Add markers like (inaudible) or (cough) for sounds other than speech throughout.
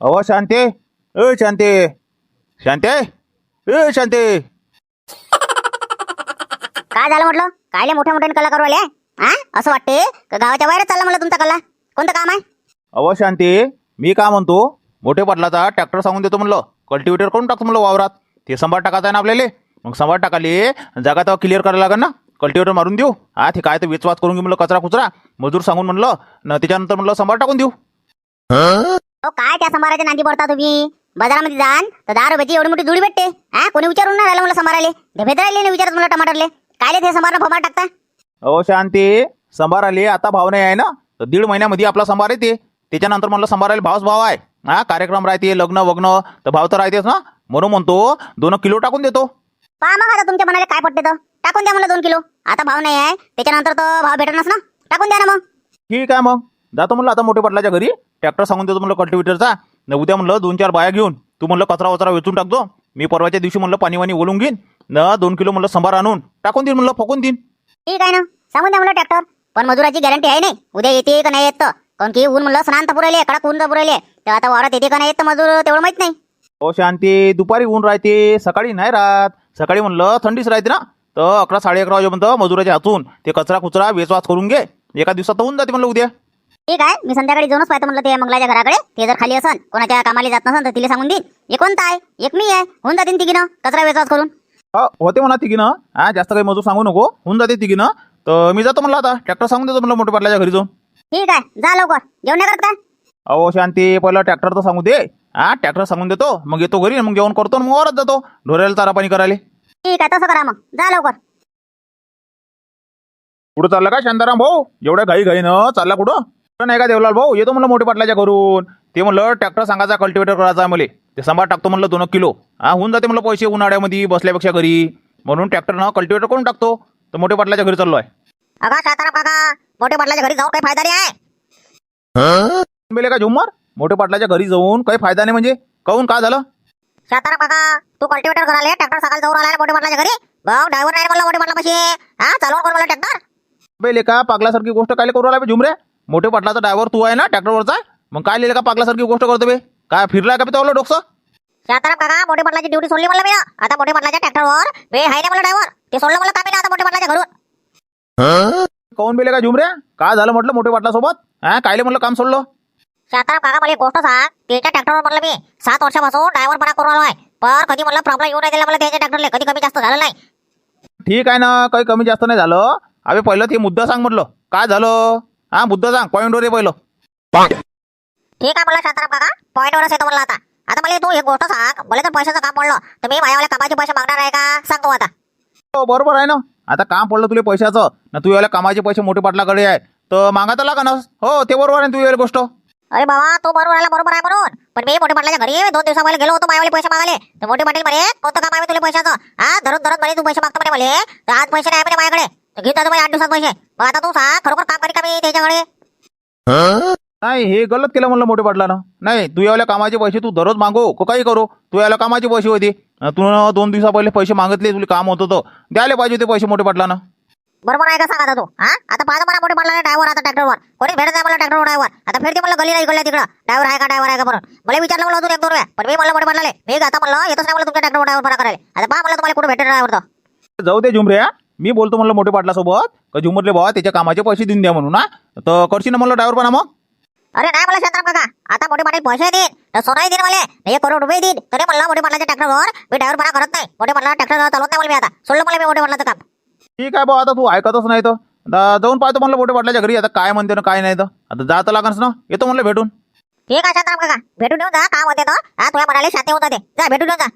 अहो शांती. ए शांती. शांती. ए शांती. काय झालं म्हटलं? कायले मोठ्या मोठ्याने कला करू आले हा? असं वाटते का गावाच्या बाहेर चालला मला तुमचा कला? कोणतं काम आहे? अहो शांती. मी काय म्हणतो? मोठे पाटलाचा ट्रॅक्टर सांगून देतो म्हणलं. कल्टिवेटर करून टाकतो म्हणलं वावरात. ते संभार टाकायचं आहे ना आपल्याला? मग संभार टाकाले जागा तेव्हा क्लिअर करायला लागेल ना? कल्टिवेटर मारून देऊ. हा ते काय तर वेचवाच करून घेऊ म्हणलं कचरा कुचरा मजूर सांगून म्हणलं न त्याच्यानंतर म्हणलं संभार टाकून देऊ. हो काय त्या संभाराच्या नांदी पडता तुम्ही? बाजारामध्ये जाण तर दहा रुपयाची एवढी मोठी जुडी भेटते. हा कोणी विचारून नाही राहिलं मला संभाराले ढेफेत राहिले नाही विचारत मला टमाटरले. कायले ते संभार फमार टाकता? अहो शांती संभार आले आता भाव नाही आहे ना? तर दीड महिन्यामध्ये आपला संभार येते. त्याच्यानंतर म्हणलं संभार आले भावच भाव आहे. हा कार्यक्रम राहते लग्न वग्न तर भाव तर राहतेच ना? म्हणून म्हणतो दोन किलो टाकून देतो. पहा मग आता तुमच्या मनाला काय पडते तर. टाकून द्या मला दोन किलो. आता भाव नाही आहे. त्याच्यानंतर तर भाव भेटणार ना? टाकून द्या ना मग. ठीक आहे मग. जातो म्हणलं आता मोठे पाटलाच्या घरी. ट्रॅक्टर सांगून देतो म्हणलं कल्टिवेटरचा न उद्या म्हणलं दोन चार बाया घेऊन तू म्हणलं कचरा वचरा वेचून टाकतो मी परवाच्या दिवशी म्हणलं पाणी वाणी ओलून घेईन. न दोन किलो म्हणलं संभार आणून टाकून देईन म्हणलं फकून देईन. ठीक आहे ना. सांगून द्या मला ट्रॅक्टर पण मजुराची गॅरंटी आहे नाही. उद्या येते का नाही येत तर. कारण की ऊन म्हणलं स्नान पुरवले कडक ऊन तर पुरवले तर आता वावरात येते का नाही येत तर मजूर तेवढं माहीत नाही. हो शांती. दुपारी ऊन राहते सकाळी नाही राहत. सकाळी म्हणलं थंडीच राहते ना. तर अकरा साडे अकरा वाजेपर्यंत मजुराच्या हातून ते कचरा कुचरा वेचवाच करून घे. एका दिवसात तर होऊन जाते म्हणलं उद्या. ठीक आहे. मी संध्याकाळी जाऊनच पाहतो म्हटलं ते मंगलाच्या घराकडे. ते जर खाली असन कोणाच्या कामाला जात नसन तर तिला सांगून देईन. एक कोणता आहे? एक मी आहे. होऊन जातील तिघीनं. कचरा वेचवाच करून. हा होते म्हणा तिघीनं. हा जास्त काही मजूर सांगू नको. होऊन जाते तिघीनं. तर मी जातो म्हणलं आता. ट्रॅक्टर सांगून देतो म्हणलं मोठे पाटलाच्या घरी जाऊन. ठीक आहे. जा लवकर. जेवण करत काय अहो शांती पहिलं ट्रॅक्टर तर सांगू दे. हा ट्रॅक्टर सांगून देतो. मग येतो घरी मग जेवण करतो मग वरच जातो. ढोऱ्याला चारा पाणी करायला. ठीक आहे तसं करा मग. जा लवकर. कुठं चालला का शांताराम भाऊ? एवढ्या घाई घाईनं चालला कुठं? नाही का देवलाल भाऊ? येतो म्हणलं मोठे पाटलाच्या घरून. ते म्हणलं ट्रॅक्टर सांगायचा कल्टिवेटर करायचा आहे मला ते सांभाळ टाकतो म्हणलं दोन किलो. हा होऊन जाते म्हणलं पैसे उन्हाळ्यामध्ये बसल्यापेक्षा घरी. म्हणून ट्रॅक्टरनं कल्टिवेटर करून टाकतो. तर मोठे पाटलाच्या घरी चाललो आहे अगा शाताराम काका मोठे पाटलाच्या घरी जाऊन काही फायदा नाही आहे. मेले का झुम्मर? मोठे पाटलाच्या घरी जाऊन काही फायदा नाही म्हणजे? काहून? का झालं? काका तू कल्टिवेटर करायला ट्रॅक्टर सकाळी जाऊन आला मोठे पाटलाच्या घरी. भाऊ ड्रायव्हर नाही मला मोठे पाटला हा चालवून कर मला ट्रॅक्टर. बेले का पागलासारखी गोष्ट काय करू राहिला बे झुमरे मोठे पाटलाचा ड्रायव्हर तू आहे ना ट्रॅक्टरवरचा? मग काय लिहिलं का पागलासारखी गोष्ट करतो बे? काय फिरलाय का बे तो डोकसं? शाताराम काका? मोठे पाटलाची ड्युटी सोडली मला मी. आता मोठे पाटलाच्या ट्रॅक्टरवर वे आहे ना मला ड्रायव्हर ते सोडलं मला कामी आता मोठे पाटलाच्या घरून. काऊन बेले का झुमरे काय झालं म्हटलं मोठे पाटलासोबत? हा कायले म्हणलं काम सोडलं? शाताराम काका मला एक गोष्ट सांग. त्याच्या ट्रॅक्टरवर म्हणलं मी सात वर्षापासून ड्रायव्हर पणा करून आलो आहे पण कधी मला प्रॉब्लेम येऊ नाही दिला मला त्याच्या ट्रॅक्टरले कधी कमी जास्त झालं नाही. ठीक आहे ना काही कमी जास्त नाही झालं. अबे पहिलं ते मुद्दा सांग म्हटलं. काय झालं? हा मुद्दा सांग पॉईंटवर आहे पहिलं. ठीक आहे मला शांताराम काका पॉईंटवरच येतो मला आता. आता मला तू एक गोष्ट सांग मला तर पैशाचं काम पडलं तर मी माझ्यावाल्या कामाचे पैसे मागणार आहे का? सांगतो आता. हो बरोबर आहे ना. आता काम पडलं तुला पैशाचं ना तू याला कामाचे पैसे मोठे पाटलाकडे आहे. तर मागायला लागा ना हो ते बरोबर आहे तू यायला गोष्ट. अरे बाबा तू बरोबर आला बरोबर आहे म्हणून. पण मी मोठे पाटलाच्या घरी दोन दिवसा पहिले गेलो होतो माझ्यावाले पैसे मागाले तर मोठे पाटील म्हणे कोणतं काम आहे तुला पैशाचं? हा धरून धरून म्हणे तू पैसे मागतो म्हणे मला तर आज पैसे नाही म्हणे माझ्याकडे. तर घेऊन जातो म्हणे आठ दिवसात पैसे. मग आता तू सांग खरोखर काम करी का मी त्याच्याकडे? नाही हे गलत केलं म्हणलं मोठे पाटलानं. नाही तू यावल्या कामाचे पैसे तू दररोज मागो को काही करू? तू याला कामाचे पैसे होते. तू दोन दिवसा पहिले पैसे मागितले तुला काम होतं तर द्यायला पाहिजे होते पैसे मोठे पाटलानं. बरोबर आहे का सांग आता तू? हा? आता पाहतो मला मोठे पाटला ड्रायव्हर आता ट्रॅक्टरवर कोणी भेटत नाही मला ट्रॅक्टरवर ड्रायव्हर आता फिरते मला गलीला इकडल्या तिकडं. ड्रायव्हर आहे का ड्रायव्हर आहे का म्हणून मला विचारलं मला अजून एक दोन वेळा. पण मी मला मोठे पाटलाले. मी आता म्हणलं येतच नाही मला तुमच्या ट्रॅक्टरवर ड्रायव्हर पडा करायला. आता पहा मला तुम्हाला कुठे भेटेल ड्रायव्हर जाऊ दे झुमरे मी बोलतो म्हणलं मोठे पाटलासोबत का झुमरले बाबा त्याच्या कामाचे पैसे देऊन द्या म्हणून हा? तर करशील ना म्हणलं ड्रायव्हर पण मग? अरे नाही मला शांताराम काका आता मोठे पाटील पैसे देईन तर सोनाही देईन मला एक करोड रुपये देईन. तरी म्हणलं मोठे पाटलाच्या ट्रॅक्टरवर मी ड्रायव्हर पणा करत नाही. मोठे पाटला ट्रॅक्टर चालवत नाही मला मी आता. सोडलं मला मी मोठे पाटलाचं काम. ठीक आहे भाऊ आता तू ऐकतच नाही तर. आता जाऊन पाहतो म्हणलं मोठे पाटलाच्या घरी आता काय म्हणते ना काय नाही तर. आता जातं लागणच ना येतो म्हणलं भेटून. ठीक आहे शांताराम काका भेटून येऊन जा काम होते तर हा तुझ्या म्हणाले शांती होता ते जा भेटून येऊन जा.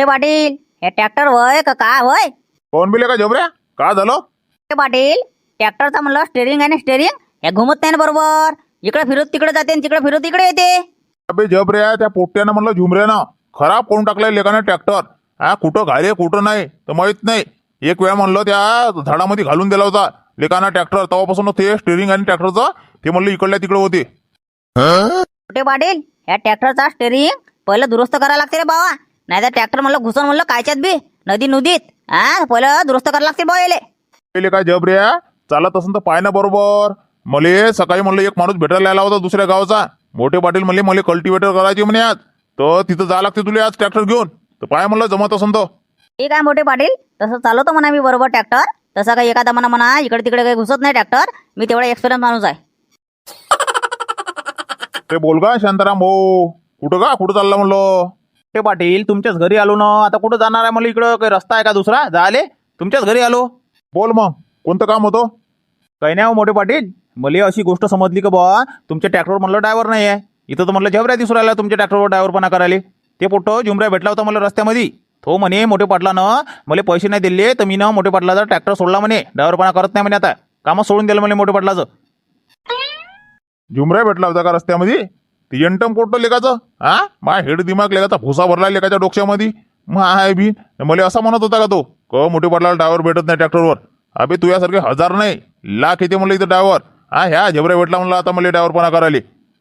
ते पाटील हे ट्रॅक्टर होय का काय होय? कोण बिले का झोमरे काय झालं? ते पाटील ट्रॅक्टरचा म्हणलं स्टेरिंग आहे ना स्टेरिंग हे घुमत नाही ना बरोबर. इकडे फिरत तिकडे जाते आणि तिकडे फिरत इकडे येते. अबे जबरे त्या पोट्ट्यानं म्हणलं झुमऱ्यानं. खराब करून टाकलाय लेखानं ट्रॅक्टर. हा कुठं घाले कुठं नाही तर माहीत नाही. एक वेळा म्हणलं त्या झाडामध्ये घालून दिला होता. लेखाना ट्रॅक्टर तेव्हापासून ते स्टेरिंग आणि ट्रॅक्टरचं ते म्हणलं इकडल्या तिकडे होते. ते पाटील ह्या ट्रॅक्टरचा स्टेरिंग पहिलं दुरुस्त करायला लागते रे बाबा. नाही तर ट्रॅक्टर म्हणलं घुसून म्हणलं कायच्यात बी नदी नदीत. हा पहिलं दुरुस्त करायला लागते याले. पहिले काय जबऱ्या चालत असेल तर पाय ना बरोबर. मले सकाळी म्हणलं एक माणूस भेटायला आला होता दुसऱ्या गावचा. मोठे पाटील म्हणले मला कल्टिवेटर करायचे म्हणे आज तर तिथं जा लागते तुला आज ट्रॅक्टर घेऊन. तर पाय म्हणलं जमत असन तर. ठीक आहे मोठे पाटील? तसं चालवतो म्हणा मी बरोबर ट्रॅक्टर. तसं काही एखादा म्हणा म्हणा इकडे तिकडे काही घुसत नाही ट्रॅक्टर. मी तेवढा एक्सपिरियन्स माणूस आहे. ते बोल का शांताराम भाऊ. कुठं का कुठं चालला म्हणलं? ते पाटील तुमच्याच घरी आलो ना. आता कुठं जाणार आहे मला इकडं? काही रस्ता आहे का दुसरा? जाले तुमच्याच घरी आलो. बोल मग. कोणतं काम होतं? काही नाही हो मोठे पाटील. मला अशी गोष्ट समजली की बुवा तुमच्या ट्रॅक्टरवर म्हणलं ड्रायव्हर नाही आहे. इथं तर म्हणलं झबऱ्या दिसून राहिला तुमच्या ट्रॅक्टरवर ड्रायव्हरपणा करायला. ते पोट्ट झुमऱ्या भेटला होता मला रस्त्यामध्ये. तो म्हणे मोठे पाटलानं मला पैसे नाही दिले तर मी ना मोठे पाटलाचा ट्रॅक्टर सोडला म्हणे. ड्रायव्हरपणा करत नाही म्हणे आता. कामं सोडून दिलं म्हणे मोठे पाटलाचं. झुमऱ्या भेटला होता का रस्त्यामध्ये? ती एंटम कोटं लेखाचं हा? मा हेड दिमाग लेखाचा भुसा भरला लेखाच्या डोक्यामध्ये. मग आहे बी मला असा म्हणत होता का तो? क मोठे पडला ड्रायव्हर भेटत नाही ट्रॅक्टरवर. अबे तुझ्यासारखे हजार नाही. लाख येते म्हणलं इथं ड्रायव्हर. हा ह्या झबऱ्या भेटला म्हणलं आता मला ड्रायव्हरपणा करायला.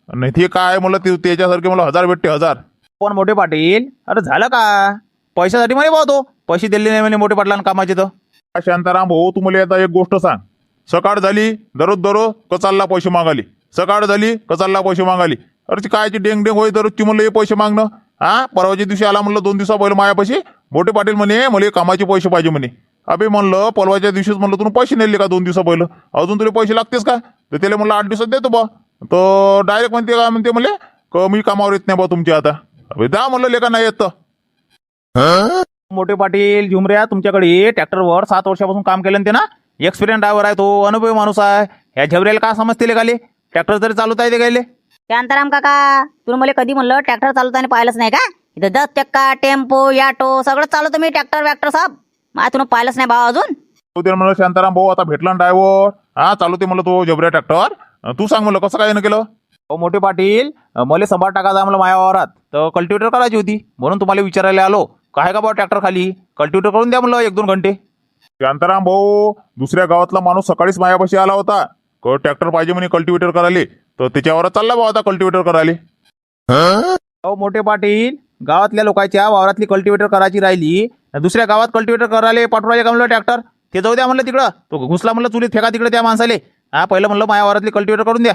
नाही ते काय म्हणलं ते त्याच्यासारखे मला हजार भेटते हजार. पण मोठे पाटील? अरे झालं का? पैशासाठी म्हणे भाऊ तो पैसे दिले नाही म्हणे मोठे पाटलानं कामाचे तर. शांताराम भाऊ तू मला आता एक गोष्ट सांग. सकाळ झाली दररोज दररोज कचालला पैसे मागाली सकाळ झाली कचालला पैसे मागाली अरे ती कायची डेंग डेंग होई दररोजची म्हणलं हे पैसे मागणं हा? परवाच्या दिवशी आला म्हणलं दोन दिवसा पहिलं मायापाशी. मोठे पाटील म्हणे मला कामाचे पैसे पाहिजे म्हणे. अबे म्हणलं परवाच्या दिवशीच म्हणलं तुम्ही पैसे नेले का दोन दिवसा पहिलं अजून तुला पैसे लागतेस का? तर त्याला म्हणलं आठ दिवसात देतो बा. तर डायरेक्ट म्हणते काय म्हणते? म्हणले कमी मी कामावर येत नाही बा तुमची आता. अबे दा म्हणलं लेका नाही येत मोठे पाटील झुमऱ्या तुमच्याकडे ट्रॅक्टरवर सात वर्षापासून काम केलं ते ना एक्सपिरियन्स ड्रायव्हर आहे तो अनुभवी माणूस आहे. ह्या झबऱ्याला का समजते गाले ट्रॅक्टर तरी चालवता येते गायले. शांताराम काका तुला मला कधी म्हणलं ट्रॅक्टर चालवताना पाहिलंच नाही का? इथं दस चक्का टेम्पो याटो सगळं चालवतो मी ट्रॅक्टर वॅक्टर सब. मा तुला पाहिलंच नाही भावा अजून. तो म्हणलं शांताराम भाऊ आता भेटला ड्रायव्हर हा चालू ते म्हणलं तो जबऱ्या ट्रॅक्टर तू सांग म्हणलं कसं काय न केलं? अहो मोठे पाटील मला संभार टाकायचा मला माया वावरात. तर कल्टिवेटर करायची होती. म्हणून तुम्हाला विचारायला आलो. काय का बा ट्रॅक्टर खाली? कल्टिवेटर करून द्या म्हणलं एक दोन घंटे. शांताराम भाऊ दुसऱ्या गावातला माणूस सकाळीच मायापाशी आला होता. क ट्रॅक्टर पाहिजे म्हणे कल्टिवेटर करायला. तर त्याच्यावर चालला भाऊ आता कल्टिवेटर करायला. अहो मोठे पाटील गावातल्या लोकांच्या वावरातली कल्टिवेटर करायची राहिली दुसऱ्या गावात कल्टिवेटर करायला पाठवायचे का म्हणलं ट्रॅक्टर ते जाऊ द्या म्हणलं तिकडं. तो घुसला म्हणलं चुलीत फेका तिकडे त्या माणसाले. हा पहिलं म्हणलं माझ्या वावरातली कल्टिवेटर करून द्या.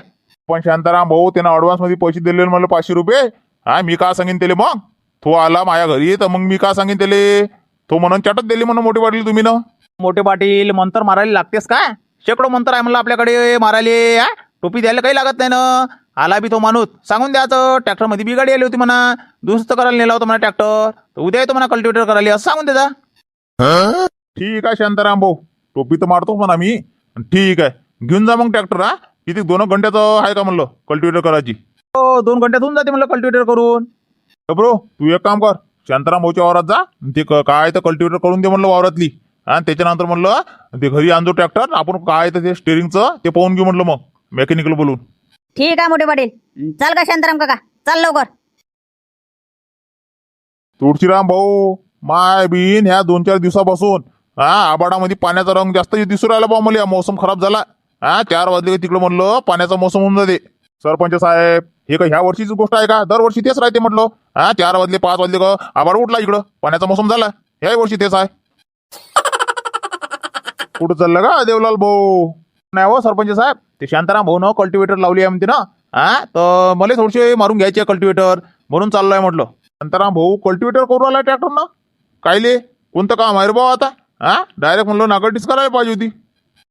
पण शांताराम भाऊ त्यानं ॲडव्हान्समध्ये पैसे दिले म्हणलं पाचशे रुपये. हा मी का सांगेन त्याले मग? तो आला माझ्या घरी तर मग मी का सांगेन त्याले? तो म्हणून चाटत दिली म्हणून मोठी वाटली तुम्ही ना. मोठे पाटील मंतर मारायला लागतेस का? शेकडो मंतर आहे म्हणलं आपल्याकडे मारायले. टोपी द्यायला काही लागत नाही ना. आला बी तो माणूस. सांगून द्यायचं ट्रॅक्टरमध्ये बिगाडी आली होती म्हणा. दुरुस्त करायला नेला होता म्हणा ट्रॅक्टर. तर उद्या येतो म्हणा कल्टिवेटर करायला. असं सांगून द्यायचा ठीक आहे शांताराम भाऊ. टोपी तर मारतो म्हणा मी. ठीक आहे. घेऊन जा मग ट्रॅक्टर हा. किती दोन घंट्याचं आहे का म्हणलं कल्टिवेटर करायची? हो दोन घंट्यात होऊन जाते म्हणलं कल्टिवेटर करून. ब्रो तू एक काम कर. शांताराम भाऊच्या वावरात जा. ते काय तर कल्टिवेटर करून दे म्हणलं वावरातली. आणि त्याच्यानंतर म्हणलं ते घरी आणतो ट्रॅक्टर. आपण काय तर ते स्टेरिंगचं ते पाहून घेऊ म्हणलं मग. मेकॅनिकल बोलून ठीक आहे मोठे पाटील. चाल का शांताराम काका? चाल लवकर. तुळशीराम भाऊ माय बीन ह्या दोन चार दिवसापासून हा आबाडामध्ये पाण्याचा रंग जास्त दिसू राहिला बा मला मोसम खराब झाला. हा चार वाजले की तिकडं म्हणलं पाण्याचा मोसम होऊन जाते. सरपंच साहेब हे का ह्या वर्षीची गोष्ट आहे का? दरवर्षी तेच राहते म्हटलं. हा चार वाजले पाच वाजले का आबाड उठला इकडं. पाण्याचा मोसम झाला. ह्याही वर्षी तेच आहे. कुठं चाललं का देवलाल भाऊ? नाही हो सरपंच साहेब. ते शांताराम भाऊ न कल्टिवेटर लावली आहे म्हणते ना. हा? तर मला थोडेसे मारून घ्यायचे कल्टिवेटर म्हणून चाललोय म्हटलं. शांताराम भाऊ कल्टिवेटर करू आला ट्रॅक्टर ना? कायले? कोणतं काम आहे रे भाऊ आता? हा? डायरेक्ट म्हणलं नागडीच करायला पाहिजे होती.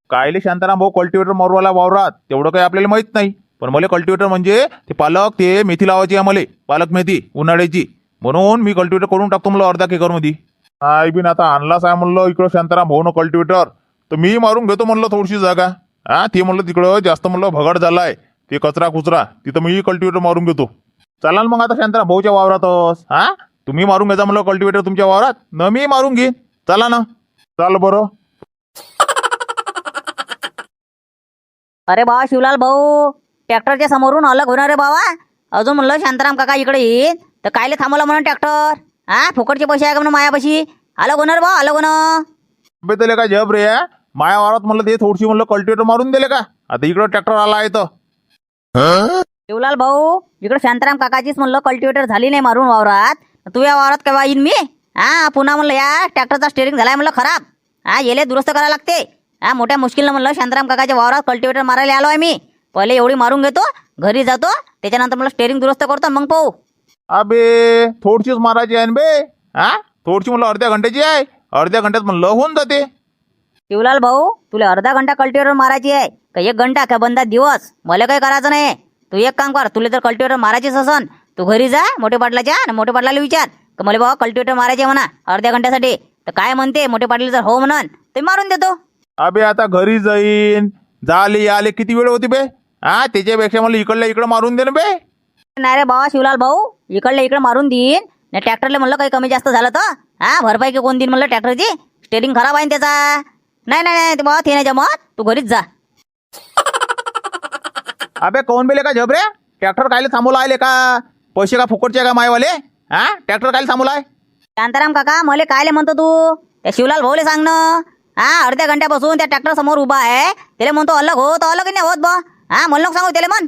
कायले शांताराम भाऊ कल्टिवेटर मारूवाला वावरात? तेवढं काही आपल्याला माहीत नाही. पण मला कल्टिवेटर म्हणजे ते पालक ते मेथी लावायची आहे मला. पालक मेथी उन्हाळ्याची. म्हणून मी कल्टिवेटर करून टाकतो मला अर्धा केकरमध्ये आई बिन आता आणलाच आहे म्हणलं इकडं शांताराम भाऊ कल्टिवेटर तर मी मारून घेतो म्हणलं थोडीशी जागा. हा ते म्हणलं तिकडं जास्त म्हणलं भगड झालाय. ते कचरा कुचरा तिथं मी कल्टिवेटर मारून घेतो. चालाल मग आता शांताराम भाऊच्या वावरातच हा? तुम्ही मारून घ्यायचा म्हणलं कल्टिवेटर तुमच्या वावरात. न मी मारून घेईन. चला ना. चाल बरं. अरे बाबा शिवलाल भाऊ ट्रॅक्टरच्या समोरून अलग होणार रे बाबा. अजून म्हणलं शांताराम काका इकडे येईन. तर कायले थांबवलं म्हणून ट्रॅक्टर? हा फुकटचे पैसे आहे का म्हणून मायापाशी? अलग होणार बा अलग होणं. बे त्याला काय जब रे माया वावरात म्हणलं ते थोडीशी म्हणलं कल्टिवेटर मारून दिले का? आता इकडं ट्रॅक्टर आला आहे तर. शिवलाल भाऊ इकडे शांताराम काकाचीच म्हणलं कल्टिवेटर झाली नाही मारून वावरात. तू या वावरात केव्हा येईन मी? हा पुन्हा म्हणलं या ट्रॅक्टरचा स्टेरिंग झालाय म्हणलं खराब. हा येले दुरुस्त करायला लागते. हा मोठ्या मुश्किलनं म्हणलं शांताराम काकाच्या वावरात कल्टिवेटर मारायला आलो आहे मी. पहिले एवढी मारून घेतो घरी जातो त्याच्यानंतर मला स्टेरिंग दुरुस्त करतो मग पाहू. अबे थोडीशीच मारायची आहे बे. हा थोडीशी म्हणलं अर्ध्या घंट्याची आहे. अर्ध्या घंट्यात म्हणलं होऊन जाते. शिवलाल भाऊ तुला अर्धा घंटा कल्टिवेटर मारायची आहे का एक घंटा? का बंदा दिवस? मला काही करायचं नाही. तू एक काम कर तुला जर कल्टिवेटर मारायचीच असन तू घरी जा मोठे पाटलाच्या आणि मोठे पाटलाला विचार. का मला बाबा कल्टिवेटर मारायचे म्हणा अर्ध्या घंट्यासाठी. तर काय म्हणते मोठे पाटील जर हो म्हणन ते मारून देतो. अबे आता घरी जाईन. जाले आले. किती वेळ होती बे? हा त्याच्यापेक्षा मला इकडल्या इकडं मारून दे ना बे. नाही रे बाबा शिवलाल भाऊ इकडले इकडे मारून देईन. नाही ट्रॅक्टरला म्हणलं काही कमी जास्त झालं तर? हा भरपाई की कोण देईन म्हणलं ट्रॅक्टरची स्टेरिंग खराब आहे ना त्याचा. नाही नाही नाही ते बाबा ते नाही जमत तू घरीच जा. (laughs) अबे कोण बेले का झबरे ट्रॅक्टर कायले थांबवला आहे का पैसे का फुकटचे का मायवाले? हा? ट्रॅक्टर कायले थांबवला आहे? शांताराम काका मले कायले म्हणतो तू? त्या शिवलाल भाऊले सांग ना. हा अर्ध्या घंट्यापासून त्या ट्रॅक्टर समोर उभा आहे. त्याला म्हणतो अलग हो तर अलग नाही होत बा. हा म्हणलं सांगू त्याला म्हण?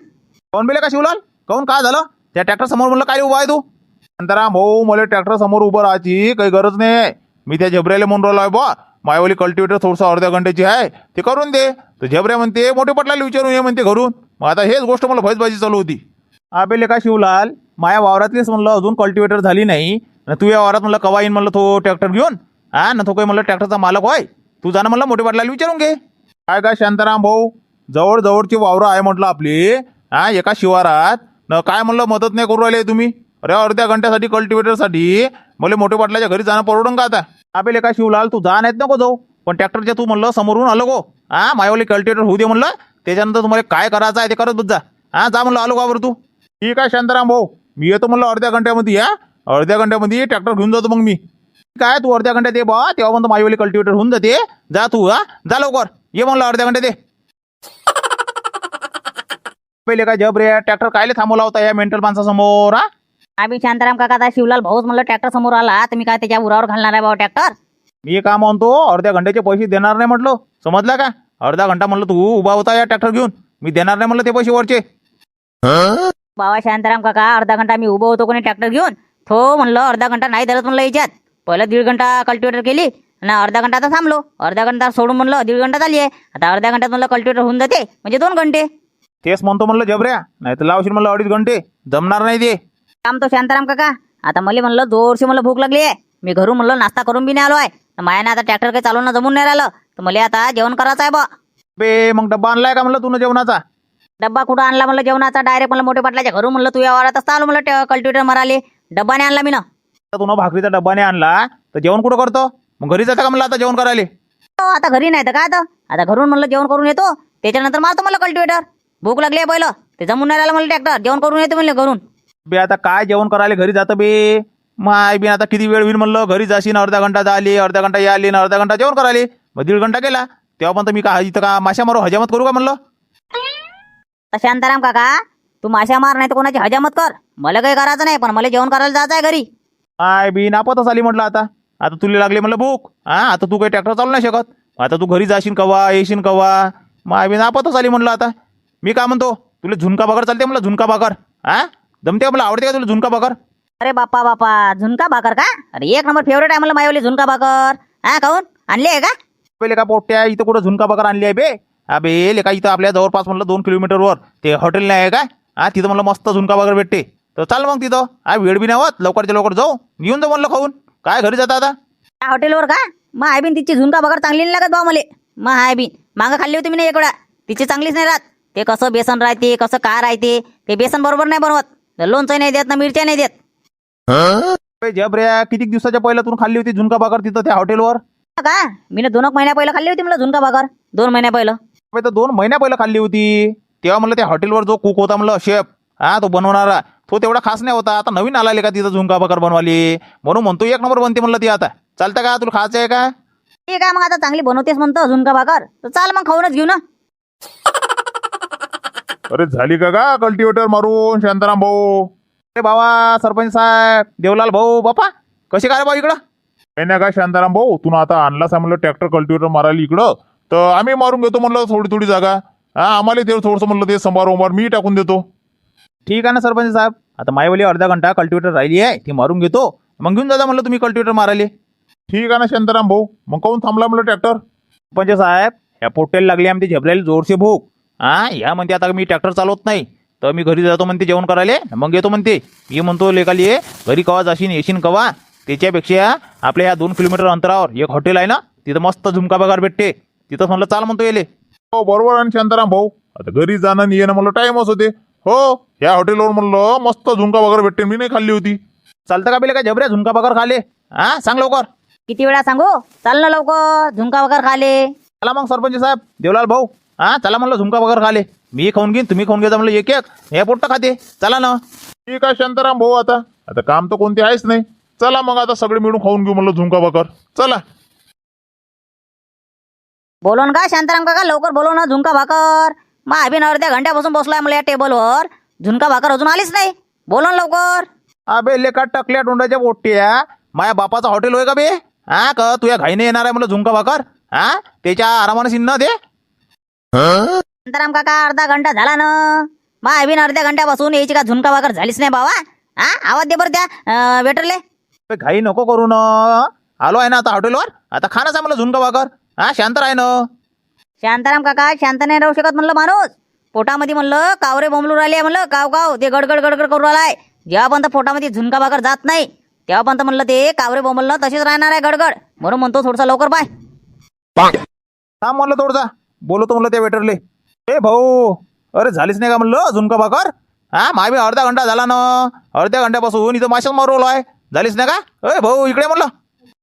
कोण बेले का शिवलाल? काऊन काय झालं? त्या ट्रॅक्टर समोर म्हणलं काय उभा आहे तू? शांताराम भाऊ मला ट्रॅक्टर समोर उभं राहायची काही गरज नाही. मी त्या झबऱ्याला म्हणून राहिलो आहे बा. मायावली कल्टिवेटर थोडंसं अर्ध्या घंट्याची आहे ते करून दे. तर झेबऱ्या म्हणते मोठे पटलाला विचारून ये म्हणते घरून. मग आता हेच गोष्ट मला भैसबाजी चालू होती. आबेले का शिवलाल? माया वावरातलीच म्हणलं अजून कल्टिवेटर झाली नाही. न तू या वावरात म्हणलं कवा येईन म्हणलं तो ट्रॅक्टर घेऊन? हा न तो काही म्हणलं ट्रॅक्टरचा मालक होय? तू जाणं म्हणलं मोठे पाटलाला विचारून घे. काय काय शांताराम भाऊ? जवळ जवळची वावरं आहे म्हटलं आपली. हा एका शिवारात. न काय म्हणलं मदत नाही करू राहिले तुम्ही? अरे अर्ध्या घंट्यासाठी कल्टिवेटरसाठी मला मोठे पाटलाच्या घरी जाणं परवडून का आता? अबे का शिवलाल तू जा नाहीत नको जाऊ. पण ट्रॅक्टरच्या तू म्हणलं समोरून आलो गो. हा मायवाली कल्टिवेटर होऊ दे म्हणलं. त्याच्यानंतर तुम्हाला काय करायचं आहे ते करत बस जा. हा जा म्हणलं आलो बरं तू. ठीक आहे शांताराम भाऊ. मी येतो म्हणलं अर्ध्या घंट्यामध्ये या अर्ध्या घंट्यामध्ये ट्रॅक्टर घेऊन जातो मग मी. काय तू अर्ध्या घंट्यात ये बा. तेव्हा म्हणतो मायवाली कल्टिवेटर होऊन जाते. जा तू हा. जा लवकर. ये म्हणलं अर्ध्या घंट्यात ये. (laughs) पहिले काय जब रे ट्रॅक्टर कायले थांबवला होता या मेंटल माणसासमोर हा? आम्ही शांताराम काका आता शिवलाल भाऊच म्हणलं ट्रॅक्टर समोर आला तर मी काय त्याच्या उरावर घालणार आहे बाबा ट्रॅक्टर? मी का म्हणतो अर्ध्या घंट्याचे पैसे देणार नाही म्हटलं. समजला का? अर्धा घंटा म्हणलं तू उभा होता या ट्रॅक्टर घेऊन. मी देणार नाही म्हणलं ते पैसे वरचे. बाबा शांताराम काका अर्धा घंटा मी उभं होतो कोणी ट्रॅक्टर घेऊन? तो म्हणलं अर्धा घंटा नाही धरत म्हणलं याच्यात. पहिलं दीड घंटा कल्टिवेटर केली आणि अर्धा घंटा आता थांबलो. अर्धा घंटा सोडून म्हणलं दीड घंटा झाली आहे. आता अर्ध्या घंट्यात म्हणलं कल्टिवेटर होऊन जाते म्हणजे दोन घंटे. तेच म्हणतो म्हणलं जबऱ्या नाही तर लावशील म्हणलं अडीच घंटे. जमणार नाही ते. काम तो शांताराम काका. आता मला म्हणलं जोरशी मला भूक लागली आहे मी घरून म्हणलं नाश्ता करून बी नाही आलो आहे तर मायाने आता ट्रॅक्टर काही चालवणं जमून नाही राहिलं. तर मला आता जेवण करायचं आहे बा. बे मग डब्बा आणलाय का म्हणलं तुनं जेवणाचा? डब्बा कुठं आणला म्हणलं जेवणाचा? डायरेक्ट मला मोठे पाटलाच्या घरून म्हणलं तू या वारात असता आलो म्हणलं कल्टिवेटर माराले डब्बाने आणला मी ना आता तुनं भाकरीचा डब्बा नाही आणला. तर जेवण कुठं करतो? मग घरी जाता का म्हणलं आता जेवण करायला? हो, आता घरी नाही तर काय तर आता घरून म्हणलं जेवण करून येतो. त्याच्यानंतर मारतो मला कल्टिवेटर भूक लागली आहे पहिलं. ते जमून नाही राहिलं मला ट्रॅक्टर जेवण करून येतो म्हणलं घरून. बे आता काय जेवण करायला घरी जातं बे? माय बी आता किती वेळ होईल म्हणलं? घरी जाशील अर्धा घंटा झाली अर्धा घंटा याली न अर्धा घंटा जेवण करायला. मग दीड घंटा गेला तेव्हा पण मी का इथं का माशा मारू हजामत करू का म्हणलं? तर शांताराम काका तू माशा मार नाही तर कोणाची हजामत कर. मला काही करायचं नाही पण मला जेवण करायला जायचं आहे घरी. माय बी नापतच आली म्हटलं आता. आता तुला लागली म्हणलं भूक. हा आता तू काही ट्रॅक्टर चालू नाही शकत. आता तू घरी जाशील कवा येशील कवा? माय बी नापतच आली म्हटलं आता. मी काय म्हणतो तुला झुणका भाकर चालते म्हणलं झुणका भाकर. हा जमते का मला? आवडते का तुला झुणका भाकर? अरे बाप्पा बाप्पा झुणका भाकर का? अरे एक नंबर फेवरेट आहे मला मायवली झुणका भाकर. हा काऊन? आणली आहे का? पहिले का पोट्या इथं कुठं झुणका भाकर आणली आहे बे? अबे लेका इथं आपल्या जवळपास म्हणलं दोन किलोमीटरवर ते हॉटेल नाही आहे का हा तिथं म्हणलं मस्त झुणका भाकर भेटते. तर चाल मग तिथं. हा वेळ बी नाही होत. लवकरच्या लवकर जाऊ. घेऊन जाऊ म्हणलं खाऊन. काय घरी जाता आता? त्या हॉटेलवर का? मग आयबीन तिची झुणका भाकर चांगली नाही लागत बा मले. मग आयबीन मागं खाल्ली होती मी नाही एक वेळा तिची चांगलीच नाही राहत. ते कसं बेसन राहते कसं काय राहते ते बेसन बरोबर नाही बनवत. लोणचं नाही देत ना मिरच्या नाही देत. बे, जब रे किती दिवसाच्या पहिला तू खाल्ली होती झुणका भाकर तिथं त्या हॉटेलवर? का? मी ना दोन महिन्या पहिलं खाल्ली होती मला झुणका भाकर. दोन महिन्या पहिलं. तर दोन महिन्या पहिला खाल्ली होती. तेव्हा म्हणलं त्या हॉटेलवर जो कुक होता म्हणलं शेफ हा तो बनवणारा तो तेवढा खास नाही होता. आता नवीन आला का तिथं झुणका भाकर बनवाली म्हणून म्हणतो एक नंबर बनते म्हणलं ती आता. चालतं का? तुला खायचं आहे का? ठीक आहे मग आता चांगली बनवतेस म्हणतो झुणका भाकर. तर चाल मग खाऊनच घेऊ ना. अरे झाली का का कल्टिवेटर मारून शांताराम भाऊ? अरे बाबा सरपंच साहेब देवलाल भाऊ बापा कसे काय भाऊ इकडं? काही नाही का शांताराम भाऊ तू आता आणलास म्हणलं ट्रॅक्टर कल्टिवेटर मारायला इकडं. तर आम्ही मारून घेतो म्हणलं थोडी थोडी जागा. हा आम्हाला ते थोडंसं म्हणलं ते संभार उंबार मी टाकून देतो. ठीक आहे ना सरपंच साहेब. आता मायवाली अर्धा घंटा कल्टिवेटर राहिली आहे ती मारून घेतो. मग घेऊन जाता म्हणलं तुम्ही कल्टिवेटर मारायले. ठीक आहे ना शांताराम भाऊ. मग काहून थांबला म्हणलं ट्रॅक्टर? सरपंच साहेब ह्या पोट्याला लागली आमची झेपलेली जोरशी भूक. हा ह्या म्हणते आता मी ट्रॅक्टर चालवत नाही. तर मी घरी जातो म्हणते जेवण करायला. मग येतो म्हणते. मी म्हणतो लेकाली ये घरी कवा जाशीन येशीन कवा? त्याच्यापेक्षा आपल्या ह्या दोन किलोमीटर अंतरावर एक हॉटेल आहे ना तिथं मस्त झुमका पगार भेटते. तिथं म्हणलं चाल म्हणतो येले. हो बरोबर ना शांताराम भाऊ. आता घरी जाणं आणि येणं मला टाइमच होते. हो या हॉटेलवर म्हणलं मस्त झुंका वगैरे भेटते. मी नाही खाल्ली होती. चालतं का बेले काय झबऱ्या झुमका पगार खाले? हा सांग लवकर. किती वेळा सांगू? चाल ना लवकर झुंका वगैरे खाले. चला मग सरपंच साहेब देवलाल भाऊ. हा चला म्हणलं झुमका पगार खाले. मी खाऊन घेईन तुम्ही खाऊन घेता म्हणलं एक एक. हे पोट्ट खाते. चला ना. ठीक आहे शांताराम भाऊ आता. आता काम तर कोणते आहेच नाही. चला मग आता सगळे मिळून खाऊन घेऊ म्हणलं झुंका बकर चला. बोलून का शांताराम काका? लवकर बोलव ना झुंका भाकर मग अभिन अर्ध्या घंट्यापासून बसलोय मला या टेबलवर. झुंका भाकर अजून आलीच नाही. बोलव ना लवकर. अबे लेका टकल्या तोंडाच्या पोट्ट्या. माया बापाचं हॉटेल होय का बे? हा का तुझ्या घाईने येणार आहे म्हणलं झुमका भाकर हा त्याच्या आरामानं शिन्न दे. शांताराम काका अर्धा घंटा झाला ना. मग अभिन अर्ध्या घंट्यापासून यायची का झुंका भाकर झालीच नाही बाबा. हा? आवाज दे बरं त्या वेटरले. घाई नको करू न. आलो आहे ना आता हॉटेलवर? आता खाणंच आहे म्हणलं झुमका भाकर हा शांत राह ना. शांताराम काका शांत नाही राहू शकत म्हणलं माणूस. पोटामध्ये म्हणलं कावरे बोंबलू राहिले म्हणलं काव काव ते गडगड गडगड करू राहिलाय. जेव्हापर्यंत पोटामध्ये झुणका भाकर जात नाही तेव्हापर्यंत म्हणलं ते कावरे बोंबललं तसेच राहणार आहे गडगड. म्हणून म्हणतो थोडसा लवकर पाय थांब म्हणलं थोडसा. बोलवतो म्हणलं त्या वेटरले ए भाऊ अरे झालीच नाही का म्हणलं? झुमका भाकर? हा मामी अर्धा घंटा झाला ना. अर्ध्या घंट्यापासून इथं माशाच मारवलो आहे झालीच नाही का? ए भाऊ इकडे म्हणलं.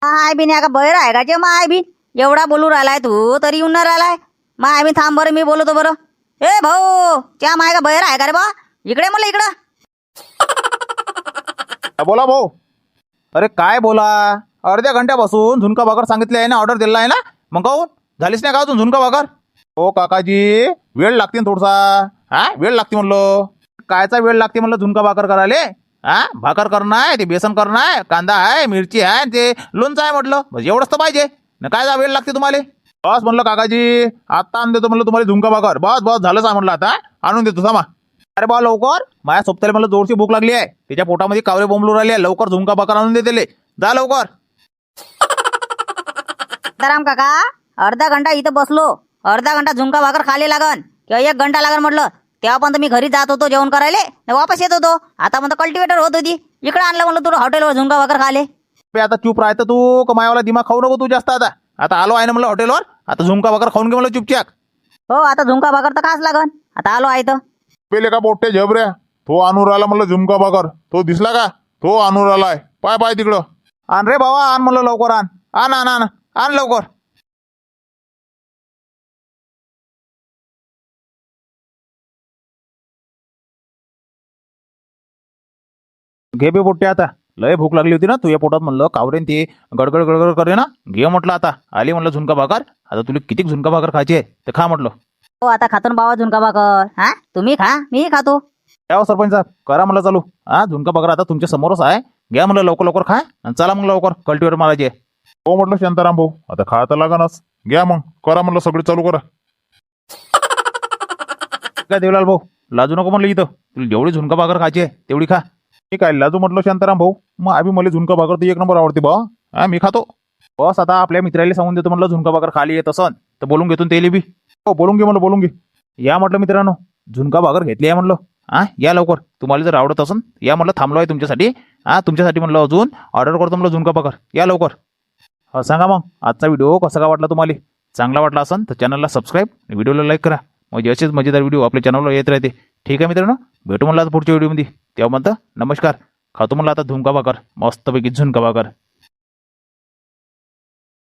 माय बिन का बैर आहे का जे माय बिन एवढा बोलू राहिलाय तू तरी येऊन नाही राहिलाय. माय बिन थांब बरं मी बोलतो बरं. ए भाऊ त्या माय का बैर आहे का रे बा? इकडे म्हणलं इकडं. बोला भाऊ. अरे काय बोला? अर्ध्या घंट्यापासून झुणका भाकर सांगितले आहे ना ऑर्डर दिला आहे ना? मग काहून? झालीच नाही का अजून झुणका भाकर? हो काकाजी वेळ लागते ना थोडसा. हा वेळ लागते म्हणलं. कायचा वेळ लागते म्हणलं? झुणका भाकर करायले. हा भाकर करणं आहे ते बेसन करणं आहे कांदा आहे मिरची आहे ते लोणचं आहे म्हटलं. बस एवढंच तर पाहिजे. ना काय वेळ लागते तुम्हाला? बस म्हणलं काकाजी आता आणून देतो म्हणलं तुम्हाला झुणका भाकर. बस बस झालंच आहे म्हणलं आता. आणून देतो थांबा. अरे बा लवकर. माझ्या सोबत्याला मला जोरची भूक लागली आहे. त्याच्या पोटामध्ये कावरे बोंबलू राहिले आहे. लवकर झुमका भाकर आणून देते जा लवकर. राम काका अर्धा घंटा इथं बसलो. अर्धा घंटा झुंका भाकर खाली लागन. किंवा एक घंटा लागन म्हटलं तेव्हापर्यंत मी घरी जात होतो जेवण करायले न वापस येत होतो. आता म्हणतो कल्टिवेटर होत होती. इकडे आणलं म्हणलं तुला हॉटेलवर झुंका भाकर खाले. बे आता चूप राहतं तू कमायवाला दिमाग खाऊ नको तू जास्त आता. आता आलो आहे ना म्हणलं हॉटेलवर आता झुमका भाकर खाऊन घे म्हणलं चुपचाप. हो आता झुंका भाकर तर खास लागन. आता आलो आहे तर पेले का पोट्टे झबऱ्या तो आणून आला म्हणलं झुमका बकर तो दिसला का? तो आणून आलाय. पाय पाय तिकडं. आण रे भावा आण म्हणलं लवकर आण. आण आण आण. आण लवकर. घे बे पोट्टे आता. लय भूक लागली होती ना तुझ्या पोटात म्हणलं कावरेन ते गडगड गडगड करे ना. घे म्हटलं आता. आली म्हणलं झुणका भाकर. आता तुला किती झुणका भाकर खायची आहे ते खा म्हटलं. हो आता खातो ना बाबा झुंका भाकर. हा? तुम्ही खा मीही खातो. यावं सरपंच साहेब करा म्हणलं चालू. हा झुणका भाकर आता तुमच्या समोरच आहे. घ्या म्हणलं लवकर लवकर खा आणि चला मग लवकर कल्टिवेटर मारायची. हो म्हटलं शांताराम भाऊ आता खा तर लागणच घ्या मग करा म्हणलं सगळे चालू करा. काय देवलाल भाऊ लाजू नको म्हणलं इथं. तुला जेवढी झुणका भाकर खायची आहे तेवढी खा. मी काय लाजू म्हटलं शांताराम भाऊ. मग आम्ही मला झुणका भाकर तू एक नंबर आवडते बा. हा मी खातो. बस आता आपल्या मित्राला सांगून देतो म्हटलं झुणका भाकर खाली येत असन तर बोलून घेतो तेली बी. हो बोलून घे म्हणलं बोलून घे. या म्हटलं मित्रांनो झुणका भाकर घेतली आहे म्हटलं हा या लवकर. तुम्हाला जर आवडत असन या म्हटलं थांबलो आहे तुमच्यासाठी. हा तुमच्यासाठी म्हटलं अजून ऑर्डर करतो म्हटलं झुणका भाकर. या लवकर. हा सांगा मग आजचा व्हिडिओ कसा का वाटला तुम्हाला? चांगला वाटला असन तर चॅनलला सबस्क्राईब व्हिडिओला लाईक करा. म्हणजे असेच मजेदार व्हिडिओ आपल्या चॅनलवर येत राहते. ठीक आहे मित्रांनो? भेटू म्हणलं आता पुढच्या व्हिडिओमध्ये. तेव्हा म्हणतं नमस्कार. खातो म्हणलं आता धुमका भाकर? मस्तपैकी झुणका भाकर.